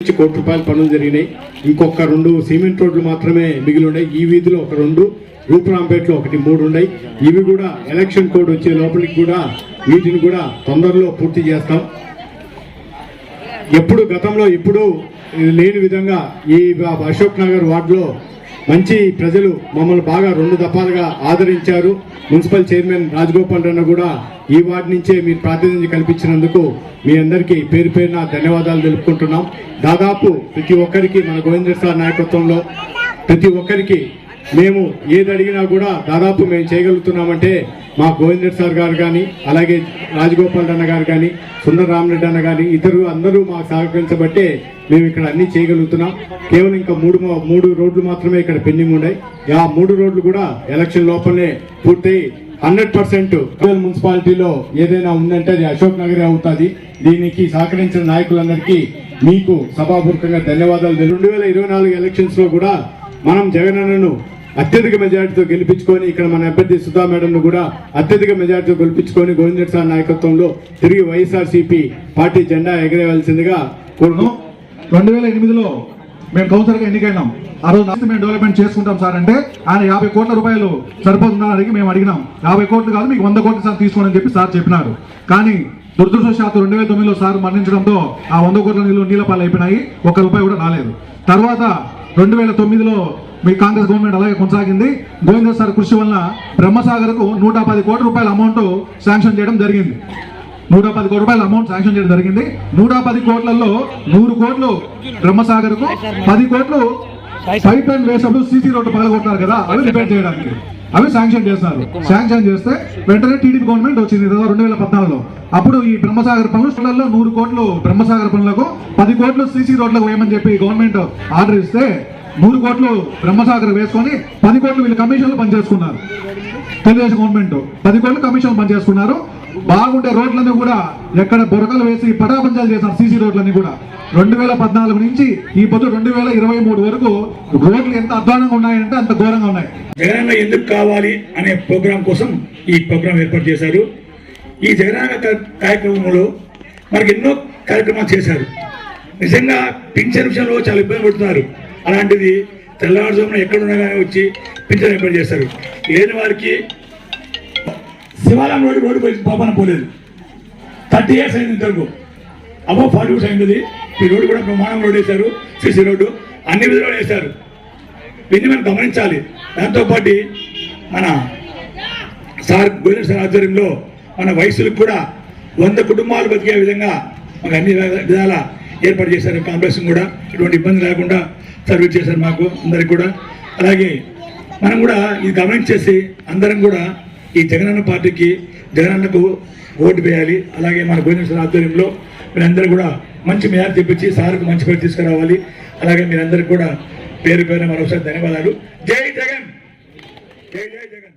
నుంచి కోటి రూపాయల పనులు జరిగినాయి. ఇంకొక రెండు సిమెంట్ రోడ్లు మాత్రమే మిగిలి ఉన్నాయి. ఈ వీధిలో ఒక రెండు రూపురాంపేటలో ఒకటి మూడు ఉన్నాయి. ఇవి కూడా ఎలక్షన్ కోడ్ వచ్చే లోపలికి కూడా వీటిని కూడా తొందరలో పూర్తి చేస్తాం. ఎప్పుడు గతంలో ఇప్పుడు లేని విధంగా ఈ అశోక్ నగర్ వార్డులో మంచి ప్రజలు మమ్మల్ని బాగా రెండు దఫాలుగా ఆదరించారు. మున్సిపల్ చైర్మన్ రాజగోపాల్ రన్న కూడా ఈ వార్డు నుంచే మీరు ప్రాతినిధ్యం కల్పించినందుకు మీ అందరికీ పేరు పేరున ధన్యవాదాలు తెలుపుకుంటున్నాం. దాదాపు ప్రతి ఒక్కరికి మన గోవిందర్ నాయకత్వంలో ప్రతి ఒక్కరికి మేము ఏది అడిగినా కూడా దాదాపు మేము చేయగలుగుతున్నామంటే మా గోవిందర్ సార్ గారు కానీ అలాగే రాజగోపాల్ అన్న గారు కానీ సుందర రామరెడ్డి అన్న కానీ ఇతరు అందరూ మాకు సహకరించబట్టే మేము ఇక్కడ అన్ని చేయగలుగుతున్నాం. కేవలం ఇంకా మూడు మూడు రోడ్లు మాత్రమే ఇక్కడ పెండింగ్ ఉన్నాయి. ఆ మూడు రోడ్లు కూడా ఎలక్షన్ లోపలనే పూర్తయి హండ్రెడ్ పర్సెంట్ మున్సిపాలిటీలో ఏదైనా ఉందంటే అది అశోక్ నగరే అవుతుంది. దీనికి సహకరించిన నాయకులందరికీ మీకు సభాపూర్వకంగా ధన్యవాదాలు రెండు వేల ఇరవై నాలుగు ఎలక్షన్స్లో కూడా మనం జగన్ అన్నను అత్యధిక మెజార్టీతో గెలిపించుకొని ఇక్కడ మన అభ్యర్థి సుధా మేడంను కూడా అత్యధిక మెజార్టీతో గెలిపించుకొని గోవిందర్ సార్ నాయకత్వంలో తిరిగి వైఎస్ఆర్సీపీ పార్టీ జెండా ఎగరేయవలసిందిగా కోరును రెండు వేల ఎనిమిదిలో మేము కౌన్సిలర్గా ఎన్నికైనాం. ఆ రోజు మేము డెవలప్మెంట్ చేసుకుంటాం సార్ అంటే ఆయన యాభై కోట్ల రూపాయలు సరిపోతుందని అడిగి మేము అడిగినాం. యాభై కోట్లు కాదు మీకు వంద కోట్లు సార్ తీసుకోండి అని చెప్పి సార్ చెప్పినారు. కానీ దురదృష్టవశాత్తు రెండు వేల తొమ్మిదిలో సార్ మరణించడంతో ఆ వంద కోట్ల నీళ్ళు నీళ్ళ పాలు అయిపోయినాయి. ఒక్క రూపాయి కూడా రాలేదు. తర్వాత రెండు వేల తొమ్మిదిలో మీ కాంగ్రెస్ గవర్నమెంట్ అలాగే కొనసాగింది. గోవింద సార్ కృషి వల్ల బ్రహ్మసాగర్కు నూట పది కోట్ల రూపాయల అమౌంట్ శాంక్షన్ చేయడం జరిగింది. నూట పది కోట్ల రూపాయల అమౌంట్ శాంక్షన్ చేయడం జరిగింది. నూట పది కోట్లలో నూరు కోట్లు బ్రహ్మసాగర్కు పది కోట్లు పైప్ లైన్ వేసినప్పుడు సీసీ రోడ్డు పగలగొట్టారు కదా అవి రిపేర్ చేయడానికి. అవి శాంక్షన్ చేస్తున్నారు శాంక్షన్ చేస్తే వెంటనే టీడీపీ గవర్నమెంట్ వచ్చింది. రెండు వేల పద్నాలుగులో. అప్పుడు ఈ బ్రహ్మసాగర్ పనులలో నూరు కోట్లు బ్రహ్మసాగర్ పనులకు పది కోట్లు సీసీ రోడ్లకు వేయమని చెప్పి గవర్నమెంట్ ఆర్డర్ ఇస్తే నూరు కోట్లు బ్రహ్మసాగర్ వేసుకొని పది కోట్లు వీళ్ళు కమిషన్లు పనిచేసుకున్నారు. తెలుగుదేశం గవర్నమెంట్ పది కోట్లు కమిషన్ పనిచేసుకున్నారు. బాగుండే రోడ్లన్నీ కూడా ఎక్కడ బురకలు వేసి పటాపంచాలు చేశారు సీసీ రోడ్లన్నీ కూడా. రెండు వేల పద్నాలుగు నుంచి ఈ పొద్దు రెండు వేల ఇరవై మూడు వరకు రోడ్లు ఎంత అధ్వానంగా ఉన్నాయంటే అంత ఘోరంగా ఉన్నాయి. జగనన్న ఎందుకు కావాలి అనే ప్రోగ్రాం కోసం ఈ ప్రోగ్రాం ఏర్పాటు చేశారు. ఈ జగనన్న కార్యక్రమంలో మనకి ఎన్నో కార్యక్రమాలు చేశారు. నిజంగా పింఛన్ విషయంలో చాలా ఇబ్బంది పడుతున్నారు. అలాంటిది తెల్లవారుజామున ఎక్కడున్నా కానీ వచ్చి పింఛన్ ఏర్పాటు చేస్తారు. లేని వారికి శివాలయం రోడ్డు రోడ్డు పోయి పాపన పోలేదు. థర్టీ ఇయర్స్ అయింది ఇంతవరకు. అబో ఫార్టీ ఇయర్స్ అయింది ఈ రోడ్డు కూడా ప్రమాణం రోడ్ వేశారు సిసి రోడ్డు అన్ని విధాలు వేశారు. దీన్ని మనం గమనించాలి. దాంతోపాటు మన సార్ గోవింద్ సార్ ఆధ్వర్యంలో మన వయసులకు కూడా వంద కుటుంబాలు బతికే విధంగా మాకు అన్ని విధాల ఏర్పాటు చేశారు. కాంప్లెక్స్ కూడా ఎటువంటి ఇబ్బంది లేకుండా సర్వీస్ చేశారు మాకు అందరికి కూడా. అలాగే మనం కూడా ఇది గమనించేసి అందరం కూడా ఈ జగనన్న పార్టీకి జగనన్నకు ఓటు వేయాలి. అలాగే మన గోవింద్ ఆధ్వర్యంలో మీరందరూ కూడా మంచి మేర తెప్పించి సార్కు మంచి పేరు తీసుకురావాలి. అలాగే మీరందరికీ కూడా పేరు పేరు మరోసారి ధన్యవాదాలు. జై జగన్! జై జై జగన్!